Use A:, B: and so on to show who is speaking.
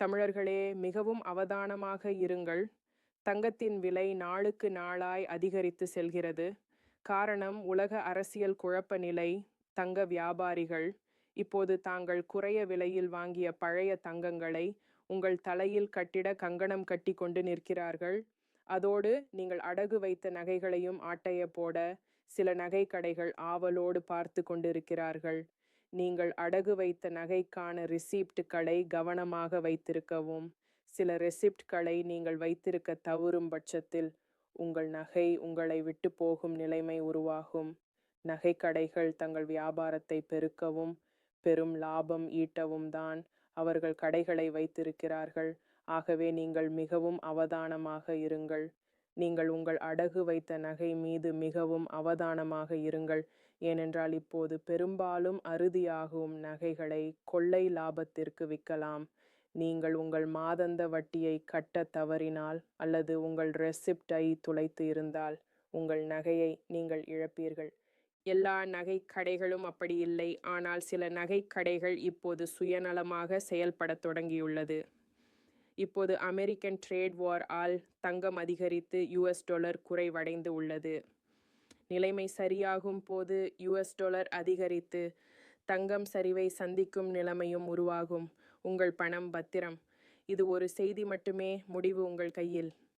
A: தமிழர்களே மிகவும் அவதானமாக இருங்கள். தங்கத்தின் விலை நாளுக்கு நாளாய் அதிகரித்து செல்கிறது. காரணம் உலக அரசியல் குழப்ப நிலை தங்க வியாபாரிகள். இப்போது தாங்கள் குறைய விலையில் வாங்கிய பழைய தங்கங்களை உங்கள் தலையில் கட்டிட கங்கணம் கட்டி கொண்டு நிற்கிறார்கள். அதோடு நீங்கள் அடகு வைத்த நகைகளையும் ஆட்டைய போட சில நகை கடைகள் ஆவலோடு பார்த்து கொண்டிருக்கிறார்கள். நீங்கள் அடகு வைத்த நகைக்கான ரிசிப்டுகளை கவனமாக வைத்திருக்கவும். சில ரெசிப்ட்களை நீங்கள் வைத்திருக்க தவறும் பட்சத்தில் உங்கள் நகை உங்களை விட்டு போகும் நிலைமை உருவாகும். நகைக்கடைகள் தங்கள் வியாபாரத்தை பெருக்கவும் பெரும் லாபம் ஈட்டவும் தான் அவர்கள் கடைகளை வைத்திருக்கிறார்கள். ஆகவே நீங்கள் மிகவும் அவதானமாக இருங்கள். நீங்கள் உங்கள் அடகு வைத்த நகை மீது மிகவும் அவதானமாக இருங்கள். ஏனென்றால் இப்போது பெரும்பாலும் அறுதியாகும் நகைகளை கொள்ளை லாபத்திற்கு விற்கலாம். நீங்கள் உங்கள் மாதந்த வட்டியை கட்ட தவறினால் அல்லது உங்கள் ரெசிப்டை துளைத்து இருந்தால் உங்கள் நகையை நீங்கள் இழப்பீர்கள். எல்லா நகை கடைகளும் அப்படி இல்லை. ஆனால் சில நகை கடைகள் இப்போது சுயநலமாக செயல்படத் தொடங்கியுள்ளது. இப்போது அமெரிக்கன் ட்ரேட் வார் ஆல் தங்கம் அதிகரித்து யுஎஸ் டாலர் குறைவடைந்து உள்ளது. நிலைமை சரியாகும் போது யுஎஸ் டாலர் அதிகரித்து தங்கம் சரிவை சந்திக்கும் நிலைமையும் உருவாகும். உங்கள் பணம் பத்திரம். இது ஒரு செய்தி மட்டுமே. முடிவு உங்கள் கையில்.